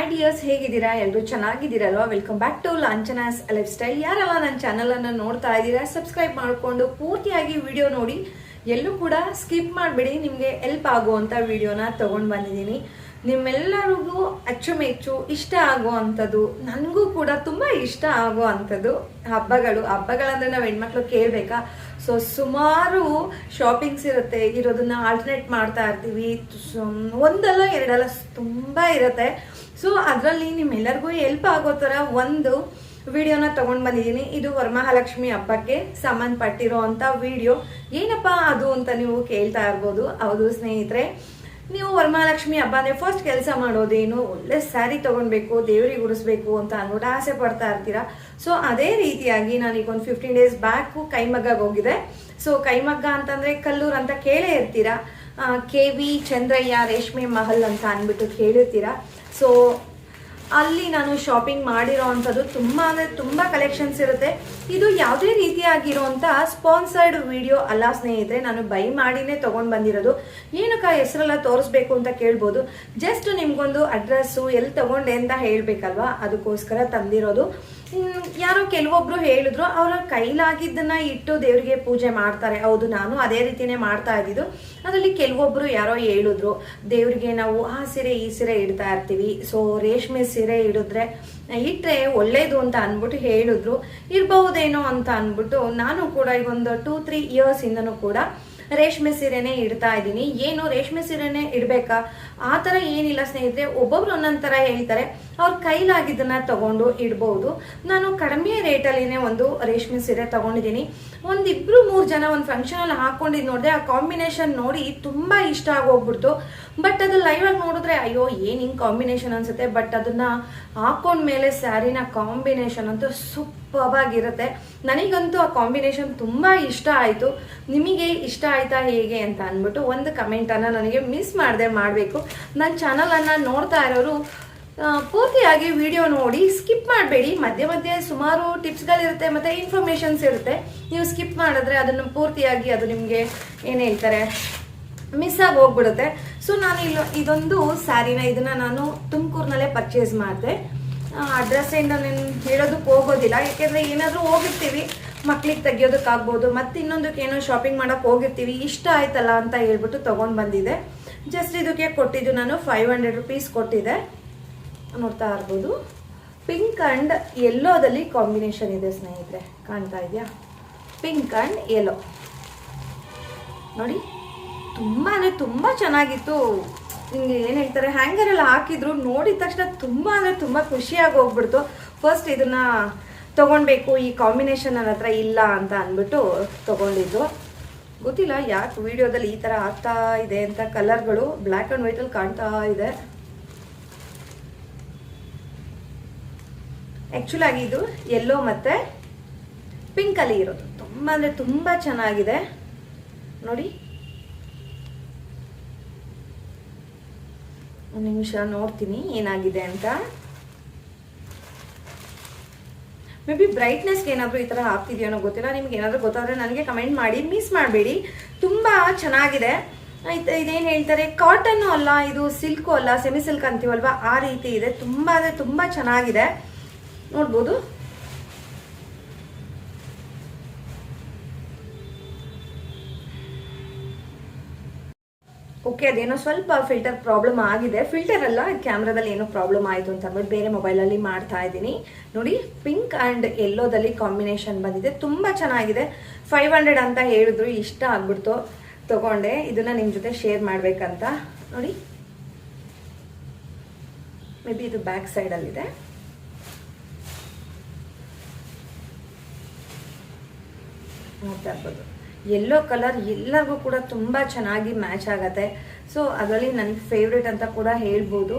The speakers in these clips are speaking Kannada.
ಐಡಿಯಾಸ್ ಹೇಗಿದ್ದೀರಾ? ಎಲ್ಲರೂ ಚೆನ್ನಾಗಿದ್ದೀರಲ್ವಾ? Welcome back to Lanchana's lifestyle ಯಾರೆಲ್ಲ ನನ್ನ ಚಾನಲ್ ಅನ್ನು ನೋಡ್ತಾ ಇದ್ದೀರಾ ಸಬ್ಸ್ಕ್ರೈಬ್ ಮಾಡಿಕೊಂಡು ಪೂರ್ತಿಯಾಗಿ ವಿಡಿಯೋ ನೋಡಿ. ಎಲ್ಲೂ ಕೂಡ ಸ್ಕಿಪ್ ಮಾಡಬೇಡಿ. ನಿಮಗೆ ಹೆಲ್ಪ್ ಆಗುವಂಥ ವಿಡಿಯೋನ ತೊಗೊಂಡು ಬಂದಿದ್ದೀನಿ. ನಿಮ್ಮೆಲ್ಲರಿಗೂ ಅಚ್ಚುಮೆಚ್ಚು, ಇಷ್ಟ ಆಗುವಂಥದ್ದು, ನನಗೂ ಕೂಡ ತುಂಬ ಇಷ್ಟ ಆಗುವಂಥದ್ದು ಹಬ್ಬಗಳು. ಹಬ್ಬಗಳಂದ್ರೆ ನಾವು ಹೆಣ್ಮಕ್ಳು ಕೇಳಬೇಕಾ? ಸೊ ಸುಮಾರು ಶಾಪಿಂಗ್ಸ್ ಇರುತ್ತೆ. ಇರೋದನ್ನ ಆಲ್ಟರ್ನೇಟ್ ಮಾಡ್ತಾ ಇರ್ತೀವಿ. ಒಂದಲ್ಲ ಎರಡಲ್ಲ, ತುಂಬ ಇರುತ್ತೆ. ಸೊ ಅದರಲ್ಲಿ ನಿಮ್ಮೆಲ್ಲರಿಗೂ ಹೆಲ್ಪ್ ಆಗೋ ಥರ ಒಂದು ವಿಡಿಯೋನ ತಗೊಂಡ್ ಬಂದಿದ್ದೀನಿ. ಇದು ವರಮಹಾಲಕ್ಷ್ಮಿ ಹಬ್ಬಕ್ಕೆ ಸಂಬಂಧಪಟ್ಟಿರೋ ಅಂತ ವಿಡಿಯೋ ಏನಪ್ಪ ಅದು ಅಂತ ನೀವು ಕೇಳ್ತಾ ಇರ್ಬೋದು. ಹೌದು ಸ್ನೇಹಿತರೆ, ನೀವು ವರಮಹಾಲಕ್ಷ್ಮಿ ಹಬ್ಬ ಅಂದರೆ ಫಸ್ಟ್ ಕೆಲಸ ಮಾಡೋದೇನು? ಒಳ್ಳೆ ಸ್ಯಾರಿ ತೊಗೊಳ್ಬೇಕು ದೇವರಿಗೆ ಉಡಿಸ್ಬೇಕು ಅಂತ ಅಂದ್ಬಿಟ್ಟು ಆಸೆ ಪಡ್ತಾ ಇರ್ತೀರಾ? ಸೊ ಅದೇ ರೀತಿಯಾಗಿ ನಾನು ಈಗ ಒಂದು ಫಿಫ್ಟೀನ್ ಡೇಸ್ ಬ್ಯಾಕು ಕೈಮಗ್ಗಗೆ ಹೋಗಿದೆ ಸೊ ಕೈಮಗ್ಗ ಅಂತಂದರೆ ಕಲ್ಲೂರು ಅಂತ ಕೇಳೇ ಇರ್ತೀರಾ? ಕೆ ವಿ ಚಂದ್ರಯ್ಯ ರೇಷ್ಮೆ ಮಹಲ್ ಅಂತ ಅಂದ್ಬಿಟ್ಟು ಕೇಳಿರ್ತೀರಾ? ಸೊ ಅಲ್ಲಿ ನಾನು ಶಾಪಿಂಗ್ ಮಾಡಿರೋ ಅಂಥದ್ದು ತುಂಬ ಅಂದರೆ ತುಂಬ ಕಲೆಕ್ಷನ್ಸ್ ಇರುತ್ತೆ. ಇದು ಯಾವುದೇ ರೀತಿಯಾಗಿರುವಂಥ ಸ್ಪಾನ್ಸರ್ಡ್ ವಿಡಿಯೋ ಅಲ್ಲ ಸ್ನೇಹಿತರೆ, ನಾನು ಬೈ ಮಾಡಿನೇ ತೊಗೊಂಡು ಬಂದಿರೋದು. ಏನಕ್ಕ ಹೆಸರೆಲ್ಲ ತೋರಿಸ್ಬೇಕು ಅಂತ ಕೇಳ್ಬೋದು. ಜಸ್ಟ್ ನಿಮ್ಗೊಂದು ಅಡ್ರೆಸ್ಸು ಎಲ್ಲಿ ತಗೊಂಡೆ ಅಂತ ಹೇಳಬೇಕಲ್ವಾ? ಅದಕ್ಕೋಸ್ಕರ ತಂದಿರೋದು. ಯಾರೋ ಕೆಲವೊಬ್ರು ಹೇಳಿದ್ರು, ಅವರ ಕೈಲಾಗಿದ್ದನ್ನ ಇಟ್ಟು ದೇವರಿಗೆ ಪೂಜೆ ಮಾಡ್ತಾರೆ. ಹೌದು, ನಾನು ಅದೇ ರೀತಿನೇ ಮಾಡ್ತಾ ಇದ್ದಿದ್ದು. ಅದರಲ್ಲಿ ಕೆಲವೊಬ್ರು ಯಾರೋ ಹೇಳಿದ್ರು, ದೇವರಿಗೆ ನಾವು ಆ ಸೀರೆ, ಈ ಸೀರೆ ಇಡ್ತಾ ಇರ್ತೀವಿ. ಸೊ ರೇಷ್ಮೆ ಸೀರೆ ಇಡಿದ್ರೆ ಇಟ್ಟರೆ ಒಳ್ಳೇದು ಅಂತ ಅಂದ್ಬಿಟ್ಟು ಹೇಳಿದ್ರು. ಇರಬಹುದೇನೋ ಅಂತ ಅಂದ್ಬಿಟ್ಟು ನಾನು ಕೂಡ ಈಗ ಒಂದು ಟೂ ತ್ರೀ ಇಯರ್ಸ್ ಇಂದನೂ ಕೂಡ ರೇಷ್ಮೆ ಸೀರೆನೇ ಇಡ್ತಾ ಇದ್ದೀನಿ. ಏನು ರೇಷ್ಮೆ ಸೀರೆನೇ ಇಡಬೇಕಾ? ಆ ಥರ ಏನಿಲ್ಲ ಸ್ನೇಹಿತರೆ. ಒಬ್ಬೊಬ್ರು ಒಂದೊಂದು ಥರ ಹೇಳ್ತಾರೆ. ಅವ್ರ ಕೈಲಾಗಿದ್ದನ್ನ ತಗೊಂಡು ಇಡ್ಬೋದು. ನಾನು ಕಡಿಮೆ ರೇಟಲ್ಲಿನೇ ಒಂದು ರೇಷ್ಮೆ ಸೀರೆ ತಗೊಂಡಿದ್ದೀನಿ. ಒಂದಿಬ್ರು ಮೂರು ಜನ ಒಂದು ಫಂಕ್ಷನಲ್ಲಿ ಹಾಕೊಂಡಿದ್ದು ನೋಡಿದೆ ಆ ಕಾಂಬಿನೇಷನ್ ನೋಡಿ ತುಂಬ ಇಷ್ಟ ಆಗೋಗ್ಬಿಡ್ತು. ಬಟ್ ಅದು ಲೈವ್ ಆಗಿ ನೋಡಿದ್ರೆ ಅಯ್ಯೋ, ಏನು ಹಿಂಗೆ ಕಾಂಬಿನೇಷನ್ ಅನ್ಸುತ್ತೆ? ಬಟ್ ಅದನ್ನ ಹಾಕೊಂಡ್ಮೇಲೆ ಸ್ಯಾರಿನ ಕಾಂಬಿನೇಷನ್ ಅಂತೂ ಸೂಪರ್ ಆಗಿರುತ್ತೆ ನನಗಂತೂ ಆ ಕಾಂಬಿನೇಷನ್ ತುಂಬ ಇಷ್ಟ ಆಯಿತು. ನಿಮಗೆ ಇಷ್ಟ ಆಯ್ತಾ ಹೇಗೆ ಅಂತ ಅಂದ್ಬಿಟ್ಟು ಒಂದು ಕಮೆಂಟನ್ನು ನನಗೆ ಮಿಸ್ ಮಾಡದೆ ಮಾಡಬೇಕು. ನನ್ನ ಚಾನಲನ್ನು ನೋಡ್ತಾ ಇರೋರು ಪೂರ್ತಿಯಾಗಿ ವಿಡಿಯೋ ನೋಡಿ ಸ್ಕಿಪ್ ಮಾಡಬೇಡಿ. ಮಧ್ಯೆ ಮಧ್ಯೆ ಸುಮಾರು ಟಿಪ್ಸ್ಗಳಿರುತ್ತೆ ಮತ್ತು ಇನ್ಫಾರ್ಮೇಷನ್ಸ್ ಇರುತ್ತೆ. ನೀವು ಸ್ಕಿಪ್ ಮಾಡಿದ್ರೆ ಅದನ್ನು ಪೂರ್ತಿಯಾಗಿ ಅದು ನಿಮಗೆ ಏನು ಹೇಳ್ತಾರೆ ಮಿಸ್ ಆಗಿ ಹೋಗ್ಬಿಡುತ್ತೆ. ಸೊ ನಾನು ಇಲ್ಲ ಇದೊಂದು ಸ್ಯಾರಿನ ಇದನ್ನು ನಾನು ತುಮಕೂರಿನಲ್ಲೇ ಪರ್ಚೇಸ್ ಮಾಡಿದೆ. ಅಡ್ರೆಸ್ ಏನು ನಾನು ಹೇಳೋದಕ್ಕೆ ಹೋಗೋದಿಲ್ಲ. ಯಾಕೆಂದರೆ ಏನಾದರೂ ಹೋಗಿರ್ತೀವಿ. ಮಕ್ಳಿಗೆ ತೆಗಿಯೋದಕ್ಕಾಗ್ಬೋದು. ಮತ್ತು ಇನ್ನೊಂದಕ್ಕೆ ಏನೋ ಶಾಪಿಂಗ್ ಮಾಡೋಕ್ಕೆ ಹೋಗಿರ್ತೀವಿ. ಇಷ್ಟ ಆಯ್ತಲ್ಲ ಅಂತ ಹೇಳ್ಬಿಟ್ಟು ತೊಗೊಂಡು ಬಂದಿದೆ. ಜಸ್ಟ್ ಇದಕ್ಕೆ ಕೊಟ್ಟಿದ್ದು ನಾನು ಫೈವ್ ಹಂಡ್ರೆಡ್ ರುಪೀಸ್ ಕೊಟ್ಟಿದ್ದೆ ನೋಡ್ತಾ ಇರ್ಬೋದು. ಪಿಂಕ್ ಆ್ಯಂಡ್ ಯೆಲ್ಲೋದಲ್ಲಿ ಕಾಂಬಿನೇಷನ್ ಇದೆ ಸ್ನೇಹಿತರೆ. ಕಾಣ್ತಾ ಇದೆಯಾ? ಪಿಂಕ್ ಆ್ಯಂಡ್ ಯೆಲ್ಲೋ ನೋಡಿ, ತುಂಬ ಅಂದರೆ ತುಂಬ ಚೆನ್ನಾಗಿತ್ತು. ನಿಮಗೆ ಏನು ಹೇಳ್ತಾರೆ ಹ್ಯಾಂಗರ್ ಎಲ್ಲ ಹಾಕಿದ್ರು, ನೋಡಿದ ತಕ್ಷಣ ತುಂಬ ಅಂದರೆ ತುಂಬ ಖುಷಿಯಾಗಿ ಹೋಗ್ಬಿಡ್ತು. ಫಸ್ಟ್ ಇದನ್ನು ತೊಗೊಳ್ಬೇಕು ಈ ಕಾಂಬಿನೇಷನ್ ನನ್ನ ಹತ್ರ ಇಲ್ಲ ಅಂತ ಅಂದ್ಬಿಟ್ಟು ತೊಗೊಂಡಿದ್ದು. ಗೊತ್ತಿಲ್ಲ ಯಾಕೆ ವಿಡಿಯೋದಲ್ಲಿ ಈ ಥರ ಆಗ್ತಾ ಇದೆ ಅಂತ ಕಲರ್ಗಳು ಬ್ಲ್ಯಾಕ್ ಆ್ಯಂಡ್ ವೈಟಲ್ಲಿ ಕಾಣ್ತಾ ಇದೆ. ಆ್ಯಕ್ಚುಲ್ ಆಗಿ ಇದು ಯೆಲ್ಲೋ ಮತ್ತು ಪಿಂಕಲ್ಲಿ ಇರೋದು. ತುಂಬ ಅಂದರೆ ತುಂಬ ಚೆನ್ನಾಗಿದೆ. ನೋಡಿ. ಒಂದು ನಿಮಿಷ ನೋಡ್ತೀನಿ ಏನಾಗಿದೆ ಅಂತ. ಮೇ ಬಿ ಬ್ರೈಟ್ನೆಸ್ಗೆ ಏನಾದರೂ ಈ ಥರ ಹಾಕ್ತಿದೆಯೋನೋ ಅನ್ನೋ ಗೊತ್ತಿಲ್ಲ. ನಿಮ್ಗೆ ಏನಾದರೂ ಗೊತ್ತಾದರೆ ನನಗೆ ಕಮೆಂಟ್ ಮಾಡಿ. ಮಿಸ್ ಮಾಡಬೇಡಿ. ತುಂಬ ಚೆನ್ನಾಗಿದೆ. ಇದು ಇದೇನು ಹೇಳ್ತಾರೆ? ಕಾಟನ್ನು ಅಲ್ಲ, ಇದು ಸಿಲ್ಕು ಅಲ್ಲ ಸೆಮಿ ಸಿಲ್ಕ್ ಅಂತೀವಲ್ವ? ಆ ರೀತಿ ಇದೆ. ತುಂಬ ಅಂದರೆ ತುಂಬ ಚೆನ್ನಾಗಿದೆ. ನೋಡ್ಬೋದು. ಓಕೆ ಅದೇನೋ ಸ್ವಲ್ಪ ಫಿಲ್ಟರ್ ಪ್ರಾಬ್ಲಮ್ ಆಗಿದೆ. ಫಿಲ್ಟರ್ ಅಲ್ಲ ಕ್ಯಾಮ್ರಾದಲ್ಲಿ ಏನೋ ಪ್ರಾಬ್ಲಮ್ ಆಯಿತು ಅಂತ ಅಂದ್ಬಿಟ್ಟು ಬೇರೆ ಮೊಬೈಲಲ್ಲಿ ಮಾಡ್ತಾ ಇದ್ದೀನಿ. ನೋಡಿ ಪಿಂಕ್ ಆ್ಯಂಡ್ ಎಲ್ಲೋದಲ್ಲಿ ಕಾಂಬಿನೇಷನ್ ಬಂದಿದೆ. ತುಂಬ ಚೆನ್ನಾಗಿದೆ. ಫೈವ್ ಹಂಡ್ರೆಡ್ ಅಂತ ಹೇಳಿದ್ರು, ಇಷ್ಟ ಆಗ್ಬಿಡ್ತು. ತಗೊಂಡೆ. ಇದನ್ನ ನಿಮ್ಮ ಜೊತೆ ಶೇರ್ ಮಾಡಬೇಕಂತ. ನೋಡಿ. ಮೇ ಬಿ ಇದು ಬ್ಯಾಕ್ ಸೈಡಲ್ಲಿದೆ ನೋಡ್ತಾ ಇರ್ಬೋದು ಎಲ್ಲೋ ಕಲರ್ ಎಲ್ಲರಿಗೂ ಕೂಡ ತುಂಬ ಚೆನ್ನಾಗಿ ಮ್ಯಾಚ್ ಆಗತ್ತೆ. ಸೊ ಅದರಲ್ಲಿ ನನಗೆ ಫೇವ್ರೇಟ್ ಅಂತ ಕೂಡ ಹೇಳ್ಬೋದು.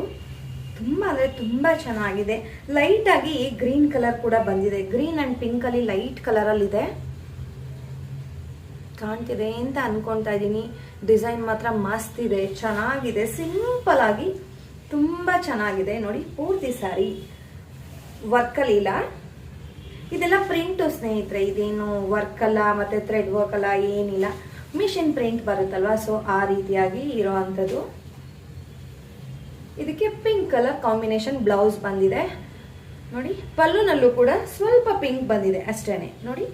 ತುಂಬ ಅಂದರೆ ತುಂಬ ಚೆನ್ನಾಗಿದೆ. ಲೈಟಾಗಿ ಗ್ರೀನ್ ಕಲರ್ ಕೂಡ ಬಂದಿದೆ. ಗ್ರೀನ್ ಆ್ಯಂಡ್ ಪಿಂಕಲ್ಲಿ ಲೈಟ್ ಕಲರಲ್ಲಿದೆ ಕಾಣ್ತಿದೆ ಅಂತ ಅನ್ಕೊತಾ ಇದ್ದೀನಿ. ಡಿಸೈನ್ ಮಾತ್ರ ಮಸ್ತ್ ಇದೆ. ಚೆನ್ನಾಗಿದೆ. ಸಿಂಪಲ್ ಆಗಿ ತುಂಬ ಚೆನ್ನಾಗಿದೆ. ನೋಡಿ, ಪೂರ್ತಿ ಸಾರಿ ಇಲ್ಲ. ಇದೆಲ್ಲ ಪ್ರಿಂಟು ಸ್ನೇಹಿತರೆ, ಇದೇನು ವರ್ಕ್ ಅಲ್ಲ, ಮತ್ತೆ ಥ್ರೆಡ್ ಅಲ್ಲ, ಏನಿಲ್ಲ. Machine print ಬರುತ್ತಲ್ವಾ? ಸೊ ಆ ರೀತಿಯಾಗಿ ಇರೋ ಅಂಥದ್ದು. ಇದಕ್ಕೆ ಪಿಂಕ್ ಕಲರ್ ಕಾಂಬಿನೇಷನ್ ಬ್ಲೌಸ್ ಬಂದಿದೆ. ನೋಡಿ, ಪಲ್ಲುನಲ್ಲೂ ಕೂಡ ಸ್ವಲ್ಪ ಪಿಂಕ್ ಬಂದಿದೆ ಅಷ್ಟೇನೆ. ನೋಡಿ,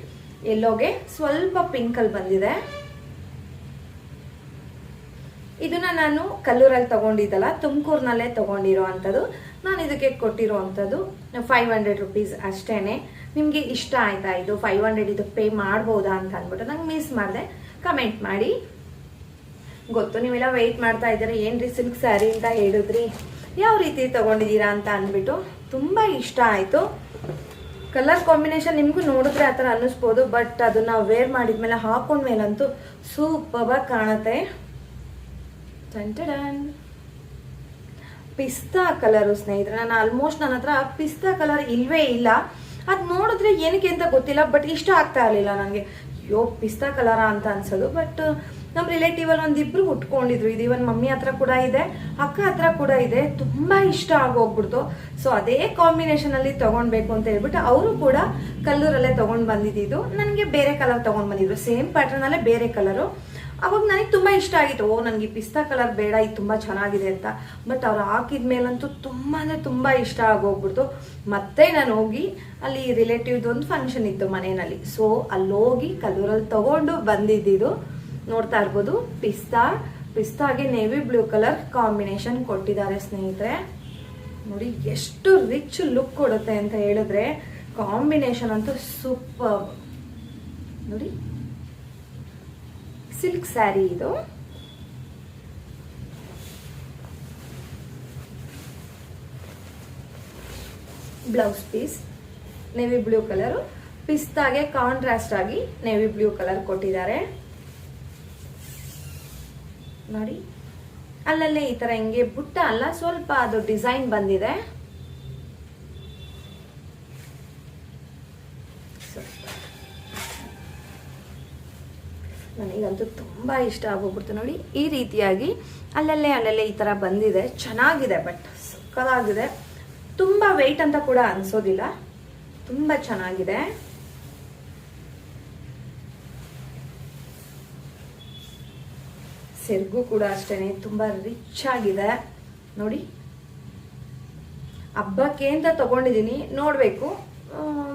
ಎಲ್ಲೋಗೆ ಸ್ವಲ್ಪ ಪಿಂಕ್ ಅಲ್ಲಿ ಬಂದಿದೆ. ಇದನ್ನ ನಾನು ಕಲ್ಲೂರಲ್ಲಿ ತಗೊಂಡಿದ್ದಲ್ಲ, ತುಮಕೂರಿನಲ್ಲೇ ತಗೊಂಡಿರೋ ಅಂಥದ್ದು. ನಾನು ಇದಕ್ಕೆ ಕೊಟ್ಟಿರೋ ಅಂಥದ್ದು ಫೈವ್ ಹಂಡ್ರೆಡ್ ರುಪೀಸ್ ಅಷ್ಟೇ ನಿಮಗೆ ಇಷ್ಟ ಆಯ್ತಾ ಇದು? ಫೈವ್ ಹಂಡ್ರೆಡ್ ಇದು ಪೇ ಮಾಡ್ಬೋದಾ ಅಂತ ಅಂದ್ಬಿಟ್ಟು ನಂಗೆ ಮಿಸ್ ಮಾಡಿದೆ. ಕಮೆಂಟ್ ಮಾಡಿ. ಗೊತ್ತು, ನೀವೆಲ್ಲ ವೆಯ್ಟ್ ಮಾಡ್ತಾ ಇದ್ದೀರಾ? ಏನ್ರಿ ಸಿಲ್ಕ್ ಸ್ಯಾರಿ ಅಂತ ಹೇಳಿದ್ರಿ? ಯಾವ ರೀತಿ ತಗೊಂಡಿದ್ದೀರಾ ಅಂತ ಅಂದ್ಬಿಟ್ಟು ತುಂಬ ಇಷ್ಟ ಆಯಿತು. ಕಲರ್ ಕಾಂಬಿನೇಷನ್ ನಿಮಗೂ ನೋಡಿದ್ರೆ ಆ ಥರ ಅನ್ನಿಸ್ಬೋದು ಬಟ್ ಅದನ್ನು ವೇರ್ ಮಾಡಿದ್ಮೇಲೆ ಹಾಕೊಂಡ್ಮೇಲಂತೂ ಸೂಪರ್ ಕಾಣುತ್ತೆ. ಟನ್ ಪಿಸ್ತಾ ಕಲರು ಸ್ನೇಹಿತರೆ, ನಾನು ಆಲ್ಮೋಸ್ಟ್ ನನ್ನ ಹತ್ರ ಪಿಸ್ತಾ ಕಲರ್ ಇಲ್ವೇ ಇಲ್ಲ. ಅದು ನೋಡಿದ್ರೆ ಏನಕ್ಕೆ ಅಂತ ಗೊತ್ತಿಲ್ಲ ಬಟ್ ಇಷ್ಟ ಆಗ್ತಾ ಇರಲಿಲ್ಲ ನನಗೆ ಅಯ್ಯೋ, ಪಿಸ್ತಾ ಕಲರ ಅಂತ ಅನ್ಸೋದು ಬಟ್ ನಮ್ಮ ರಿಲೇಟಿವಲ್ಲಿ ಒಂದಿಬ್ರು ಉಟ್ಕೊಂಡಿದ್ರು. ಇದು ಇವನ್ ಮಮ್ಮಿ ಹತ್ರ ಕೂಡ ಇದೆ, ಅಕ್ಕ ಹತ್ರ ಕೂಡ ಇದೆ. ತುಂಬಾ ಇಷ್ಟ ಆಗೋಗ್ಬಿಡ್ತು. ಸೊ ಅದೇ ಕಾಂಬಿನೇಷನ್ ಅಲ್ಲಿ ತಗೊಳ್ಬೇಕು ಅಂತ ಹೇಳ್ಬಿಟ್ಟು ಅವರು ಕೂಡ ಕಲ್ಲೂರಲ್ಲೇ ತಗೊಂಡ್ ಬಂದಿದ್ದು. ನನಗೆ ಬೇರೆ ಕಲರ್ ತಗೊಂಡ್ ಬಂದಿದ್ರು. ಸೇಮ್ ಪ್ಯಾಟರ್ನ್ ಅಲ್ಲೇ ಬೇರೆ ಕಲರು ಅವಾಗ ನನಗೆ ತುಂಬ ಇಷ್ಟ ಆಗಿತ್ತು. ಓ, ನನಗೆ ಪಿಸ್ತಾ ಕಲರ್ ಬೇಡ, ಇದು ತುಂಬ ಚೆನ್ನಾಗಿದೆ ಅಂತ. ಬಟ್ ಅವ್ರು ಹಾಕಿದ ಮೇಲಂತೂ ತುಂಬ ಅಂದರೆ ತುಂಬ ಇಷ್ಟ ಆಗೋಗ್ಬಿಡ್ತು. ಮತ್ತೆ ನಾನು ಹೋಗಿ ಅಲ್ಲಿ ರಿಲೇಟಿವ್ದು ಒಂದು ಫಂಕ್ಷನ್ ಇತ್ತು ಮನೆಯಲ್ಲಿ. ಸೊ ಅಲ್ಲಿ ಹೋಗಿ ಕಲರಲ್ಲಿ ತಗೊಂಡು ಬಂದಿದ್ದಿದ್ದು ನೋಡ್ತಾ ಇರ್ಬೋದು, ಪಿಸ್ತಾ. ಪಿಸ್ತಾಗೆ ನೇವಿ ಬ್ಲೂ ಕಲರ್ ಕಾಂಬಿನೇಷನ್ ಕೊಟ್ಟಿದ್ದಾರೆ ಸ್ನೇಹಿತರೆ. ನೋಡಿ, ಎಷ್ಟು ರಿಚ್ ಲುಕ್ ಕೊಡುತ್ತೆ ಅಂತ ಹೇಳಿದ್ರೆ ಕಾಂಬಿನೇಷನ್ ಅಂತೂ ಸೂಪರ್ ನೋಡಿ. ಸಿಲ್ಕ್ ಸ್ಯಾರಿ ಇದು. Blouse piece navy blue colour ಪಿಸ್ತಾಗೆ contrast ಆಗಿ ನೇವಿ ಬ್ಲೂ ಕಲರ್ ಕೊಟ್ಟಿದ್ದಾರೆ. ನೋಡಿ, ಅಲ್ಲಲ್ಲೇ ಈ ತರ ಹಿಂಗೆ ಬುಟ್ಟ ಅಲ್ಲ, ಸ್ವಲ್ಪ ಅದು ಡಿಸೈನ್ ಬಂದಿದೆ. ನನಗಂತೂ ತುಂಬ ಇಷ್ಟ ಆಗೋಗ್ಬಿಡ್ತು ನೋಡಿ. ಈ ರೀತಿಯಾಗಿ ಅಲ್ಲಲ್ಲೇ ಅಲ್ಲಲ್ಲೇ ಈ ಥರ ಬಂದಿದೆ. ಚೆನ್ನಾಗಿದೆ, ಬಟ್ ಸಕ್ಕದಾಗಿದೆ ತುಂಬ ವೆಯ್ಟ್ ಅಂತ ಕೂಡ ಅನ್ಸೋದಿಲ್ಲ. ತುಂಬ ಚೆನ್ನಾಗಿದೆ. ಸೆರ್ಗು ಕೂಡ ಅಷ್ಟೇ ತುಂಬ ರಿಚ್ ಆಗಿದೆ. ನೋಡಿ. ಹಬ್ಬಕ್ಕೆ ಅಂತ ತಗೊಂಡಿದ್ದೀನಿ. ನೋಡಬೇಕು.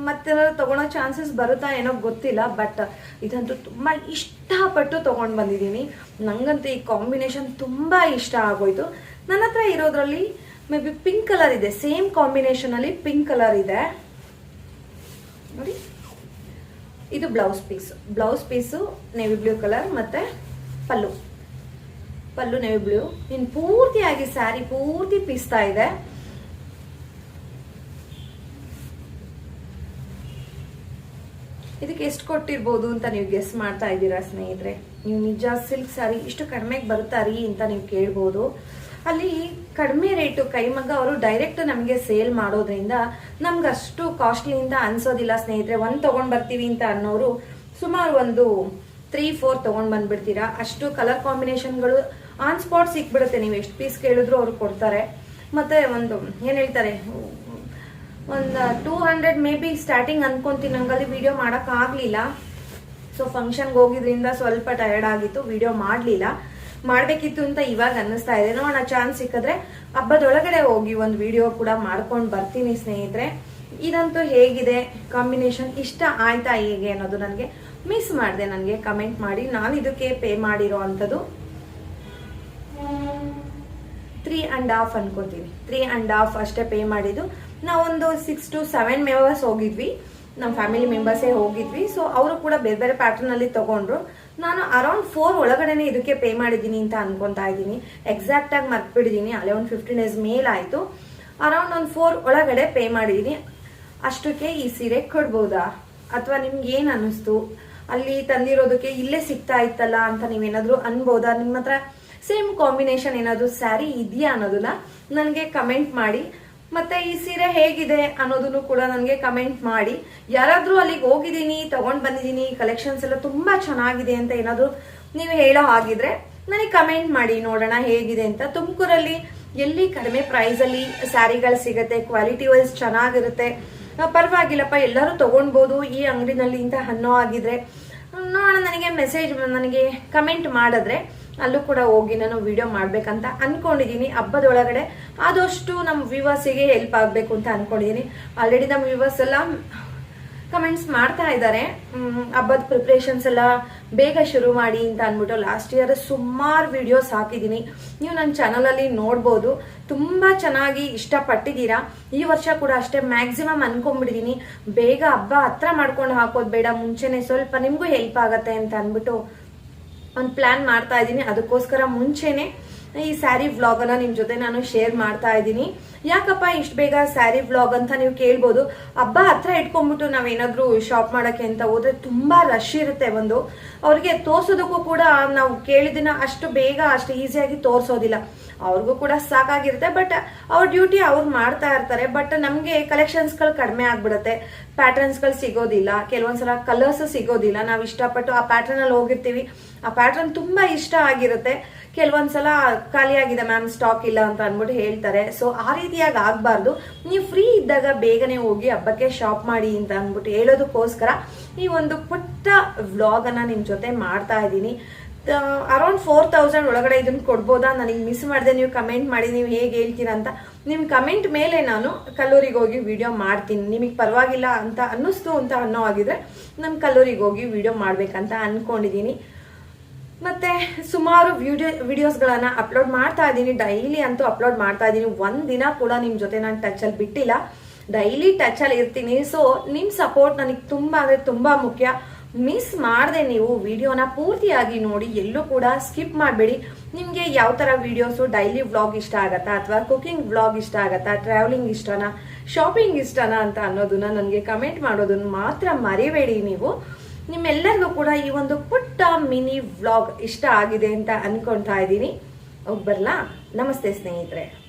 ಮತ್ತೆ ತಗೊಳೋ ಚಾನ್ಸಸ್ ಬರುತ್ತಾ ಏನೋ ಗೊತ್ತಿಲ್ಲ ಬಟ್ ಇದಂತೂ ತುಂಬ ಇಷ್ಟಪಟ್ಟು ತೊಗೊಂಡು ಬಂದಿದ್ದೀನಿ. ನನಗಂತೂ ಈ ಕಾಂಬಿನೇಷನ್ ತುಂಬ ಇಷ್ಟ ಆಗೋಯ್ತು. ನನ್ನ ಹತ್ರ ಇರೋದ್ರಲ್ಲಿ ಮೇ ಬಿ ಪಿಂಕ್ ಕಲರ್ ಇದೆ ಸೇಮ್ ಕಾಂಬಿನೇಷನಲ್ಲಿ ಪಿಂಕ್ ಕಲರ್ ಇದೆ. ನೋಡಿ. ಇದು blouse piece blouse piece navy blue colour ಮತ್ತೆ ಪಲ್ಲು. ಪಲ್ಲು ನೇವಿ ಬ್ಲೂ ಇನ್ನು ಪೂರ್ತಿಯಾಗಿ ಸ್ಯಾರಿ ಪೂರ್ತಿ ಪೀಸ್ತಾ ಇದೆ. ಇದಕ್ಕೆ ಎಷ್ಟು ಕೊಟ್ಟಿರ್ಬೋದು ಅಂತ ನೀವು ಗೆಸ್ ಮಾಡ್ತಾ ಇದ್ದೀರಾ ಸ್ನೇಹಿತರೆ? ನೀವು ನಿಜ ಸಿಲ್ಕ್ ಸ್ಯಾರಿ ಇಷ್ಟು ಕಡಿಮೆಗೆ ಬರುತ್ತಾ ರೀ ಅಂತ ನೀವು ಕೇಳ್ಬೋದು. ಅಲ್ಲಿ ಕಡಿಮೆ ರೇಟು ಕೈಮಗ್ಗ ಅವರು ಡೈರೆಕ್ಟ್ ನಮಗೆ ಸೇಲ್ ಮಾಡೋದ್ರಿಂದ ನಮ್ಗೆ ಅಷ್ಟು ಕಾಸ್ಟ್ಲಿ ಅಂತ ಅನ್ಸೋದಿಲ್ಲ ಸ್ನೇಹಿತರೆ. ಒಂದು ತಗೊಂಡ್ ಬರ್ತೀವಿ ಅಂತ ಅನ್ನೋರು ಸುಮಾರು ಒಂದು ತ್ರೀ ಫೋರ್ ತಗೊಂಡ್ ಬಂದ್ಬಿಡ್ತೀರಾ. ಅಷ್ಟು ಕಲರ್ ಕಾಂಬಿನೇಷನ್ಗಳು ಆನ್ ಸ್ಪಾಟ್ ಸಿಕ್ಬಿಡುತ್ತೆ. ನೀವು ಎಷ್ಟು ಪೀಸ್ ಕೇಳಿದ್ರು ಅವ್ರು ಕೊಡ್ತಾರೆ. ಮತ್ತೆ ಒಂದು, ಏನು ಹೇಳ್ತಾರೆ? ಒಂದು two hundred maybe starting ಅನ್ಕೊಂತೀನಿ. ನಂಗಲ್ಲಿ ವಿಡಿಯೋ ಮಾಡಕ್ ಆಗ್ಲಿಲ್ಲ. ಸೊ ಫಂಕ್ಷನ್ಗೆ ಹೋಗಿದ್ರಿಂದ ಸ್ವಲ್ಪ ಟಯರ್ಡ್ ಆಗಿತ್ತು. ವಿಡಿಯೋ ಮಾಡಲಿಲ್ಲ. ಮಾಡಬೇಕಿತ್ತು ಅಂತ ಇವಾಗ ಅನ್ನಿಸ್ತಾ ಇದೆ. ನೋಡೋಣ ಚಾನ್ಸ್ ಸಿಕ್ಕಿದ್ರೆ ಹಬ್ಬದೊಳಗಡೆ ಹೋಗಿ ಒಂದು ವಿಡಿಯೋ ಕೂಡ ಮಾಡ್ಕೊಂಡು ಬರ್ತೀನಿ ಸ್ನೇಹಿತರೆ. ಇದಂತೂ ಹೇಗಿದೆ? ಕಾಂಬಿನೇಷನ್ ಇಷ್ಟ ಆಯ್ತಾ ಹೇಗೆ ಅನ್ನೋದು ನನಗೆ ಮಿಸ್ ಮಾಡಿದೆ. ನನಗೆ ಕಮೆಂಟ್ ಮಾಡಿ. ನಾನು ಇದಕ್ಕೆ ಪೇ ಮಾಡಿರೋ ಅಂಥದ್ದು ತ್ರೀ ಆ್ಯಂಡ್ ಹಾಫ್ ಅನ್ಕೋತೀನಿ. ತ್ರೀ ಆ್ಯಂಡ್ ಹಾಫ್ ಅಷ್ಟೇ ಪೇ ಮಾಡಿದ್ದು. ನಾವೊಂದು ಸಿಕ್ಸ್ ಟು ಸೆವೆನ್ ಮೆಂಬರ್ಸ್ ಹೋಗಿದ್ವಿ. ನಮ್ಮ ಫ್ಯಾಮಿಲಿ ಮೆಂಬರ್ಸೇ ಹೋಗಿದ್ವಿ. ಸೊ ಅವರು ಕೂಡ ಬೇರೆ ಬೇರೆ ಪ್ಯಾಟರ್ನ್ ಅಲ್ಲಿ ತಗೊಂಡ್ರು. ನಾನು ಅರೌಂಡ್ ಫೋರ್ ಒಳಗಡೆನೆ ಇದಕ್ಕೆ ಪೇ ಮಾಡಿದ್ದೀನಿ ಅಂತ ಅನ್ಕೊಂತಾ ಇದ್ದೀನಿ. ಎಕ್ಸಾಕ್ಟ್ ಆಗಿ ಮರ್ತ್ಬಿಟ್ಟಿದ್ದೀನಿ. ಅಲ್ಲೇ ಒಂದು ಫಿಫ್ಟೀನ್ ಡೇಸ್ ಮೇಲ್ ಆಯ್ತು. ಅರೌಂಡ್ ಒಂದು ಫೋರ್ ಒಳಗಡೆ ಪೇ ಮಾಡಿದ್ದೀನಿ. ಅಷ್ಟಕ್ಕೆ ಈ ಸೀರೆ ಕೊಡ್ಬೋದಾ? ಅಥವಾ ನಿಮ್ಗೆ ಏನು ಅನ್ನಿಸ್ತು? ಅಲ್ಲಿ ತಂದಿರೋದಕ್ಕೆ ಇಲ್ಲೇ ಸಿಗ್ತಾ ಇತ್ತಲ್ಲ ಅಂತ ನೀವೇನಾದರೂ ಅನ್ಬೋದಾ? ನಿಮ್ಮ ಹತ್ರ ಸೇಮ್ ಕಾಂಬಿನೇಷನ್ ಏನಾದರೂ ಸ್ಯಾರಿ ಇದೆಯಾ ಅನ್ನೋದನ್ನ ನನಗೆ ಕಮೆಂಟ್ ಮಾಡಿ. ಮತ್ತೆ ಈ ಸೀರೆ ಹೇಗಿದೆ ಅನ್ನೋದನ್ನು ಕೂಡ ನನಗೆ ಕಮೆಂಟ್ ಮಾಡಿ. ಯಾರಾದರೂ ಅಲ್ಲಿಗೆ ಹೋಗಿದ್ದೀನಿ, ತಗೊಂಡ್ ಬಂದಿದ್ದೀನಿ ಕಲೆಕ್ಷನ್ಸ್ ಎಲ್ಲ ತುಂಬಾ ಚೆನ್ನಾಗಿದೆ ಅಂತ ಏನಾದರೂ ನೀವು ಹೇಳೋ ಹಾಗಿದ್ರೆ ನನಗೆ ಕಮೆಂಟ್ ಮಾಡಿ, ನೋಡೋಣ ಹೇಗಿದೆ ಅಂತ. ತುಮಕೂರಲ್ಲಿ ಎಲ್ಲಿ ಕಡಿಮೆ ಪ್ರೈಸ್ ಅಲ್ಲಿ ಸ್ಯಾರಿಗಳು ಸಿಗುತ್ತೆ ಕ್ವಾಲಿಟಿ ವೈಸ್ ಚೆನ್ನಾಗಿರುತ್ತೆ. ಪರವಾಗಿಲ್ಲಪ್ಪ, ಎಲ್ಲರೂ ತಗೊಳ್ಬೋದು ಈ ಅಂಗಡಿನಲ್ಲಿ ಅಂತ ಅನ್ನೋ ಆಗಿದ್ರೆ. ನೋಡೋಣ, ನನಗೆ ಮೆಸೇಜ್ ನನಗೆ ಕಮೆಂಟ್ ಮಾಡಿದ್ರೆ. ಅಲ್ಲೂ ಕೂಡ ಹೋಗಿ ನಾನು ವಿಡಿಯೋ ಮಾಡ್ಬೇಕಂತ ಅನ್ಕೊಂಡಿದೀನಿ. ಹಬ್ಬದೊಳಗಡೆ ಆದಷ್ಟು ನಮ್ಮ ವ್ಯೂವರ್ಸಿಗೆ ಹೆಲ್ಪ್ ಆಗಬೇಕು ಅಂತ ಅನ್ಕೊಂಡಿದೀನಿ. ಆಲ್ರೆಡಿ ನಮ್ಮ ವ್ಯೂವರ್ಸ್ ಎಲ್ಲ ಕಮೆಂಟ್ಸ್ ಮಾಡ್ತಾ ಇದ್ದಾರೆ. ಹಬ್ಬದ ಪ್ರಿಪ್ರೇಷನ್ಸ್ ಎಲ್ಲ ಬೇಗ ಶುರು ಮಾಡಿ ಅಂತ ಅಂದ್ಬಿಟ್ಟು ಲಾಸ್ಟ್ ಇಯರ್ ಸುಮಾರು ವಿಡಿಯೋಸ್ ಹಾಕಿದ್ದೀನಿ ನೀವು ನನ್ನ ಚಾನಲಲ್ಲಿ ನೋಡ್ಬೋದು. ತುಂಬ ಚೆನ್ನಾಗಿ ಇಷ್ಟಪಟ್ಟಿದ್ದೀರಾ. ಈ ವರ್ಷ ಕೂಡ ಅಷ್ಟೇ ಮ್ಯಾಕ್ಸಿಮಮ್ ಅನ್ಕೊಂಡ್ಬಿಟ್ಟಿದ್ದೀನಿ ಬೇಗ ಹಬ್ಬ ಹತ್ರ ಮಾಡ್ಕೊಂಡು ಹಾಕೋದು ಬೇಡ. ಮುಂಚೆನೆ ಸ್ವಲ್ಪ ನಿಮಗೂ ಹೆಲ್ಪ್ ಆಗತ್ತೆ ಅಂತ ಅಂದ್ಬಿಟ್ಟು ಒಂದು ಪ್ಲಾನ್ ಮಾಡ್ತಾ ಇದ್ದೀನಿ ಅದಕ್ಕೋಸ್ಕರ ಮುಂಚೆನೆ ಈ ಸ್ಯಾರಿ ವ್ಲಾಗ್ ಅನ್ನ ನಿಮ್ ಜೊತೆ ನಾನು ಶೇರ್ ಮಾಡ್ತಾ ಇದ್ದೀನಿ ಯಾಕಪ್ಪ ಇಷ್ಟು ಬೇಗ ಸ್ಯಾರಿ ವ್ಲಾಗ್ ಅಂತ ನೀವು ಕೇಳ್ಬೋದು? ಹಬ್ಬ ಹತ್ರ ಇಟ್ಕೊಂಡ್ಬಿಟ್ಟು ನಾವೇನಾದ್ರೂ ಶಾಪ್ ಮಾಡೋಕ್ಕೆ ಅಂತ ಹೋದ್ರೆ ತುಂಬಾ ರಶ್ ಇರುತ್ತೆ ಒಂದು. ಅವ್ರಿಗೆ ತೋರ್ಸೋದಕ್ಕೂ ಕೂಡ ನಾವು ಕೇಳಿದಿನ ಅಷ್ಟು ಬೇಗ, ಅಷ್ಟು ಈಸಿಯಾಗಿ ತೋರ್ಸೋದಿಲ್ಲ. ಅವ್ರಿಗೂ ಕೂಡ ಸಾಕಾಗಿರುತ್ತೆ ಬಟ್ ಅವ್ರ ಡ್ಯೂಟಿ ಅವ್ರು ಮಾಡ್ತಾ ಇರ್ತಾರೆ. ಬಟ್ ನಮಗೆ ಕಲೆಕ್ಷನ್ಸ್ಗಳು ಕಡಿಮೆ ಆಗ್ಬಿಡುತ್ತೆ. ಪ್ಯಾಟರ್ನ್ಸ್ಗಳು ಸಿಗೋದಿಲ್ಲ. ಕೆಲವೊಂದ್ಸಲ ಕಲರ್ಸ್ ಸಿಗೋದಿಲ್ಲ. ನಾವು ಇಷ್ಟಪಟ್ಟು ಆ ಪ್ಯಾಟರ್ನ್ ಅಲ್ಲಿ ಹೋಗಿರ್ತೀವಿ. ಆ ಪ್ಯಾಟರ್ನ್ ತುಂಬಾ ಇಷ್ಟ ಆಗಿರುತ್ತೆ. ಕೆಲವೊಂದ್ಸಲ ಖಾಲಿಯಾಗಿದೆ ಮ್ಯಾಮ್ ಸ್ಟಾಕ್ ಇಲ್ಲ ಅಂತ ಅಂದ್ಬಿಟ್ಟು ಹೇಳ್ತಾರೆ. ಸೊ ಆ ರೀತಿಯಾಗಿ ಆಗ್ಬಾರ್ದು. ನೀವು ಫ್ರೀ ಇದ್ದಾಗ ಬೇಗನೆ ಹೋಗಿ ಹಬ್ಬಕ್ಕೆ ಶಾಪ್ ಮಾಡಿ ಅಂತ ಅಂದ್ಬಿಟ್ಟು ಹೇಳೋದಕ್ಕೋಸ್ಕರ ಈ ಒಂದು ಪುಟ್ಟ ವ್ಲಾಗ್ ನಿಮ್ಮ ನಿಮ್ ಜೊತೆ ಮಾಡ್ತಾ ಇದ್ದೀನಿ. ಅರೌಂಡ್ ಫೋರ್ ತೌಸಂಡ್ ಒಳಗಡೆ ಇದನ್ನ ಕೊಡ್ಬೋದಾ? ನನಗೆ ಮಿಸ್ ಮಾಡಿದೆ. ನೀವು ಕಮೆಂಟ್ ಮಾಡಿ, ನೀವು ಹೇಗೆ ಹೇಳ್ತೀರಾ ಅಂತ. ನಿಮ್ಮ ಕಮೆಂಟ್ ಮೇಲೆ ನಾನು ಕಲ್ಲೂರಿಗೆ ಹೋಗಿ ವಿಡಿಯೋ ಮಾಡ್ತೀನಿ. ನಿಮಗೆ ಪರವಾಗಿಲ್ಲ ಅಂತ ಅನ್ನಿಸ್ತು ಅಂತ ಅನ್ನೋ ಆಗಿದ್ರೆ ನಾನು ಕಲ್ಲೂರಿಗೆ ಹೋಗಿ ವಿಡಿಯೋ ಮಾಡಬೇಕಂತ ಅನ್ಕೊಂಡಿದ್ದೀನಿ. ಮತ್ತೆ ಸುಮಾರು ವಿಡಿಯೋ ವಿಡಿಯೋಸ್ಗಳನ್ನ ಅಪ್ಲೋಡ್ ಮಾಡ್ತಾ ಇದ್ದೀನಿ. ಡೈಲಿ ಅಂತೂ ಅಪ್ಲೋಡ್ ಮಾಡ್ತಾ ಇದ್ದೀನಿ. ಒಂದ್ ದಿನ ಕೂಡ ನಿಮ್ ಜೊತೆ ನಾನು ಟಚ್ ಅಲ್ಲಿ ಬಿಟ್ಟಿಲ್ಲ. ಡೈಲಿ ಟಚ್ ಅಲ್ಲಿ ಇರ್ತೀನಿ. ಸೊ ನಿಮ್ ಸಪೋರ್ಟ್ ನನಗೆ ತುಂಬಾ ಅಂದ್ರೆ ತುಂಬಾ ಮುಖ್ಯ. ಮಿಸ್ ಮಾಡದೆ ನೀವು ವಿಡಿಯೋನ ಪೂರ್ತಿಯಾಗಿ ನೋಡಿ. ಎಲ್ಲೂ ಕೂಡ ಸ್ಕಿಪ್ ಮಾಡಬೇಡಿ. ನಿಮಗೆ ಯಾವ ಥರ ವಿಡಿಯೋಸು ಡೈಲಿ ವ್ಲಾಗ್ ಇಷ್ಟ ಆಗತ್ತಾ? ಅಥವಾ ಕುಕಿಂಗ್ ವ್ಲಾಗ್ ಇಷ್ಟ ಆಗತ್ತಾ? ಟ್ರಾವೆಲಿಂಗ್ ಇಷ್ಟನಾ? ಶಾಪಿಂಗ್ ಇಷ್ಟನಾ ಅಂತ ಅನ್ನೋದನ್ನ ನನಗೆ ಕಮೆಂಟ್ ಮಾಡೋದನ್ನ ಮಾತ್ರ ಮರಿಬೇಡಿ ನೀವು. ನಿಮ್ಮೆಲ್ಲರಿಗೂ ಕೂಡ ಈ ಒಂದು ಪುಟ್ಟ ಮಿನಿ ವ್ಲಾಗ್ ಇಷ್ಟ ಆಗಿದೆ ಅಂತ ಅನ್ಕೊಂತಾ ಇದ್ದೀನಿ. ಬರ್ಲಾ? ನಮಸ್ತೆ ಸ್ನೇಹಿತರೆ.